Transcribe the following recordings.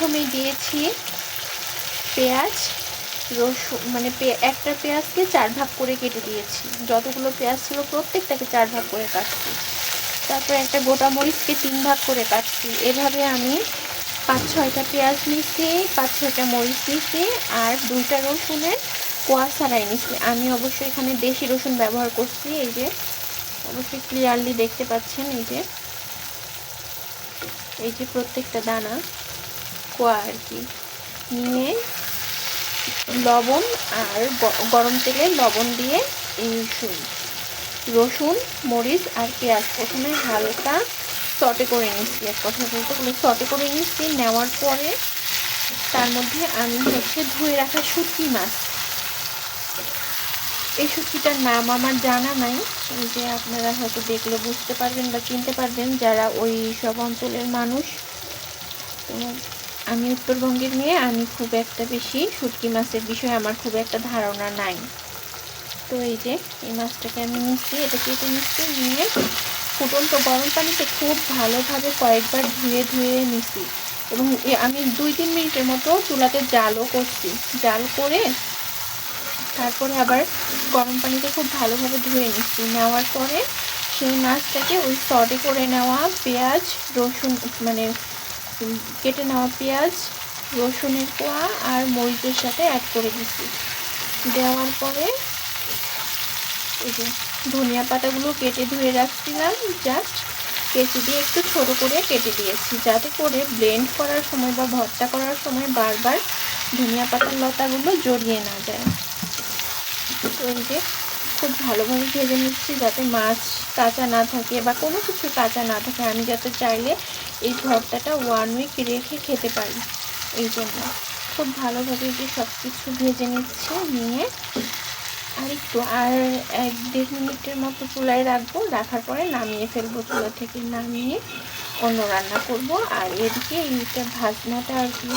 প্রথমে দিয়েছি পেঁয়াজ, রসুন মানে একটা পেঁয়াজকে চার ভাগ করে কেটে দিয়েছি। যতগুলো পেঁয়াজ ছিল প্রত্যেকটাকে চার ভাগ করে কাটছি। তারপর একটা গোটা মরিচকে তিন ভাগ করে কাটছি। এভাবে আমি পাঁচ, ছয়টা পেঁয়াজ নিচ্ছি পাঁচ, ছয়টা মরিচ নিচ্ছি আর দুইটা রসুনের কোয়া ছাড়াই নিচ্ছি আমি অবশ্যই এখানে দেশি রসুন ব্যবহার করছি, এই যে অবশ্যই ক্লিয়ারলি দেখতে পাচ্ছেন, এই যে এই যে প্রত্যেকটা দানা। আর কি। নিয়ে লবণ আর গরম তেলে লবণ দিয়ে রসুন মরিচ আর পেঁয়াজ প্রথমে হালকা সটে করে নিচ্ছি এক কথা বলতে গেলে সটে করে নিচ্ছি নেওয়ার পরে তার মধ্যে আমি হচ্ছে ধুয়ে রাখা শুটকি মাছ। এই শুটকিটার নাম আমার জানা নাই যে আপনারা হয়তো দেখলে বুঝতে পারবেন বা চিনতে পারবেন যারা ওই সব অঞ্চলের মানুষ। আমি উত্তরবঙ্গের মেয়ে, আমি খুব একটা বেশি শুটকি মাছের বিষয়ে আমার খুব একটা ধারণা নাই। তো এই যে, এই মাছটাকে আমি নিচ্ছি। এটা কেটে নিচ্ছি নিয়ে ফুটন্ত গরম পানিতে খুব ভালোভাবে কয়েকবার ধুয়ে ধুয়ে নিচ্ছি। এবং আমি দুই তিন মিনিটের মতো চুলাতে জালও করছি। জাল করে তারপরে আবার গরম পানিতে খুব ভালোভাবে ধুয়ে নিচ্ছি। নেওয়ার পরে সেই মাছটাকে ওই সটে করে নেওয়া পেঁয়াজ, রসুন মানে কেটে নেওয়া পেঁয়াজ, রসুনের কোয়া আর মরিচের সাথে অ্যাড করে দিচ্ছি। দেওয়ার পরে এই যে ধনিয়া পাতাগুলো কেটে ধুয়ে রাখছিলাম জাস্ট কেচি দিয়ে একটু ছোট করে কেটে দিয়েছি, যাতে করে ব্লেন্ড করার সময় বা ভর্তা করার সময় বারবার ধনিয়া পাতার লতাগুলো জড়িয়ে না যায়। তো এই যে খুব ভালোভাবে ভেজে নিচ্ছি যাতে মাছ কাঁচা না থাকে বা কোনো কিছু কাঁচা না থাকে। আমি যাতে চাইলে এই ভর্তাটা ওয়ান উইক রেখে খেতে পারি। এই জন্য খুব ভালোভাবে যে সব কিছু ভেজে নিচ্ছে নিয়ে আর একটু আর এক দেড় মিনিটের মতো চুলায় রাখব। রাখার পরে নামিয়ে ফেলব চুলা থেকে। নামিয়ে অন্য রান্না করব। আর এদিকে এইটা ভাজনাটা আর কি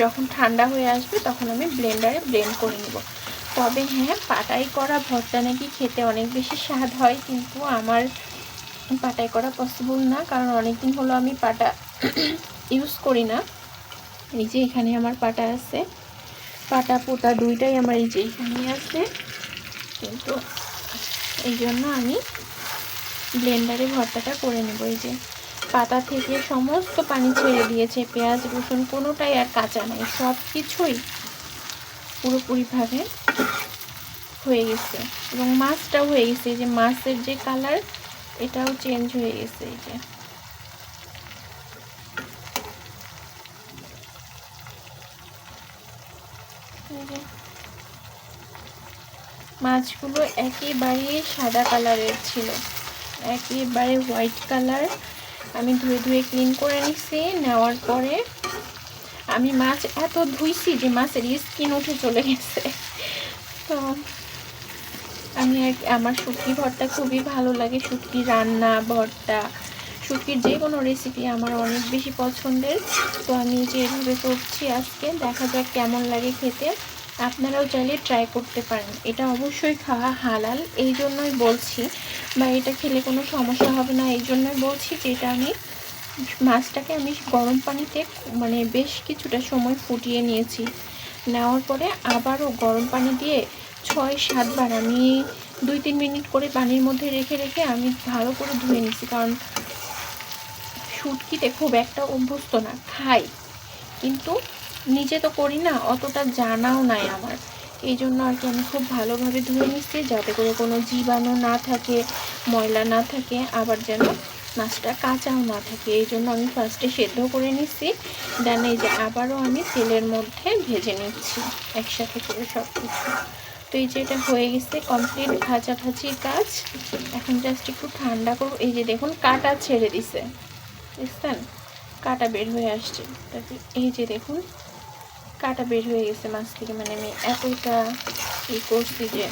যখন ঠান্ডা হয়ে আসবে তখন আমি ব্লেন্ডারে ব্লেন্ড করে নেব। তবে হ্যাঁ পাটাই করা ভর্তা নাকি খেতে অনেক বেশি স্বাদ হয়, কিন্তু আমার পাটাই করা পসিবল না। কারণ অনেকদিন হলো আমি পাটা ইউজ করি না। এই যে এখানে আমার পাটা আছে। পাটা পোতা দুইটাই আমার এই যে এখানে আছে। কিন্তু এই জন্য আমি ব্লেন্ডারে ভর্তাটা করে নেব। এই যে পাতা থেকে সমস্ত পানি ছেড়ে দিয়েছে। পেঁয়াজ, রসুন কোনোটাই আর কাঁচা নেই। সব কিছুই পুরোপুরিভাবে হয়ে গেছে। এবং মাছটাও হয়ে গেছে। যে মাছের যে কালার এটাও চেঞ্জ হয়ে গেছে এই যে। মাছগুলো একেবারে সাদা কালারের ছিল। একেবারে হোয়াইট কালার আমি ধুয়ে ধুয়ে ক্লিন করে নিচ্ছি নেওয়ার পরে আমি মাছ এত ধুইছি যে মাছের স্কিন উঠে চলে গেছে। তো আমার শুটকি ভর্তা খুবই ভালো লাগে। শুটকি রান্না, ভর্তা, শুটকির যে কোনো রেসিপি আমার অনেক বেশি পছন্দের। তো আমি যেভাবে করছি আজকে, দেখা যাক কেমন লাগে খেতে। আপনারাও চাইলে ট্রাই করতে পারেন। এটা অবশ্যই খাওয়া হালাল, এই জন্যই বলছি। বা এটা খেলে কোনো সমস্যা হবে না, এই জন্যই বলছি যে এটা আমি মাছটাকে আমি গরম পানিতে মানে বেশ কিছুটা সময় ফুটিয়ে নিয়েছি। নেওয়ার পরে আবারও গরম পানি দিয়ে ছয় সাতবার আমি দুই, তিন মিনিট করে পানির মধ্যে রেখে রেখে আমি ভালো করে ধুয়ে নিচ্ছি কারণ শুটকিতে খুব একটা অভ্যস্ত না, খাই। কিন্তু নিজে তো করি না, অতটা জানাও নাই আমার। এই জন্য আর কি আমি খুব ভালোভাবে ধুয়ে নিচ্ছি যাতে করে কোনো জীবাণু না থাকে, ময়লা না থাকে, আবার যেন মাছটা কাঁচাও না থাকে। এই জন্য আমি ফার্স্টে সেদ্ধ করে নিচ্ছি দেন এই যে আবারও আমি তেলের মধ্যে ভেজে নিচ্ছি, একসাথে করে সব কিছু তো এই যে এটা হয়ে গেছে কমপ্লিট ভাজাভাজি কাজ। এখন জাস্ট একটু ঠান্ডা করব। এই যে দেখুন, কাটা ছেড়ে দিছে। বুঝছেন কাটা বের হয়ে আসছে। তারপর এই যে দেখুন, কাটা বের হয়ে গেছে মাছ থেকে। মানে আমি এতটা ই করছি যে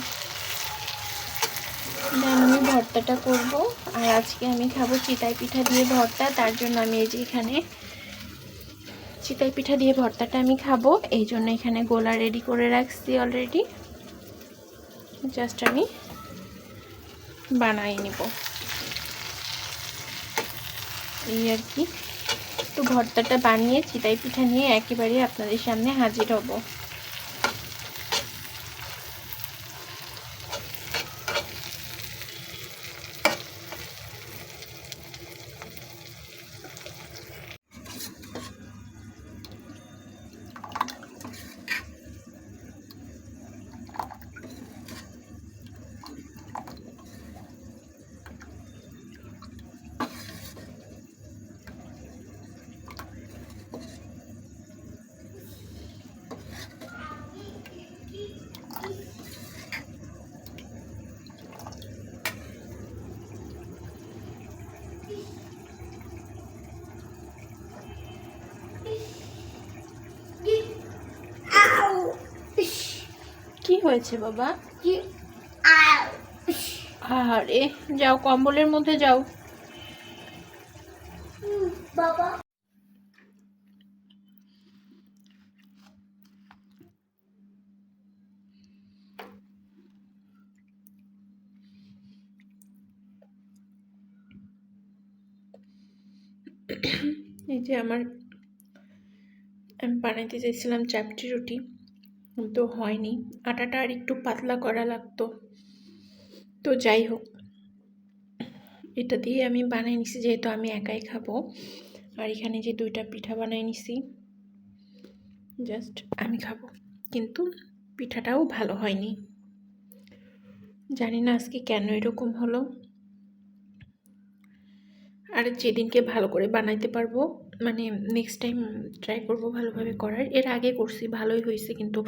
দেন আমি ভর্তাটা করব। আর আজকে আমি খাব চিতাই পিঠা দিয়ে ভর্তা। তার জন্য আমি এই যে এখানে চিতাই পিঠা দিয়ে ভর্তাটা আমি খাব। এই জন্য এখানে গোলা রেডি করে রাখছি অলরেডি জাস্ট আমি বানাই নিব। এই আর কি। একটু ভর্তাটা বানিয়ে চিতাই পিঠা নিয়ে একেবারে আপনাদের সামনে হাজির হব কি হয়েছে বাবা? আরে যাও কম্বলের মধ্যে যাও। বাবা। এই যে আমার আমি বানাইতে চাইছিলাম চাপটি রুটি। তো হয়নি। আটাটা আর একটু পাতলা করা লাগতো। তো যাই হোক, এটা দিয়ে আমি বানাই নিছি, যেহেতু আমি একাই খাব। আর এখানে যে দুইটা পিঠা বানাই নিছি, জাস্ট আমি খাব। কিন্তু পিঠাটাও ভালো হয়নি। জানি না আজকে কেন এরকম হলো। আর যেদিনকে ভালো করে বানাইতে পারব মানে নেক্সট টাইম ট্রাই করব ভালোভাবে করার। এর আগে করছি, ভালোই হয়েছে কিন্তু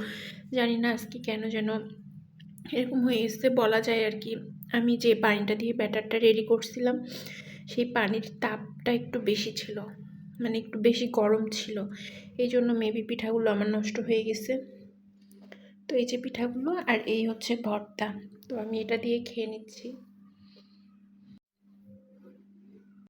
জানি না আজকে কেন যেন এরকম হয়ে এসছে বলা যায় আর কি, আমি যে পানিটা দিয়ে ব্যাটারটা রেডি করছিলাম, সেই পানির তাপটা একটু বেশি ছিল মানে একটু বেশি গরম ছিল। এই জন্য মেবি পিঠাগুলো আমার নষ্ট হয়ে গেছে। তো এই যে পিঠাগুলো, আর এই হচ্ছে ভর্তা। তো আমি এটা দিয়ে খেয়ে নিচ্ছি।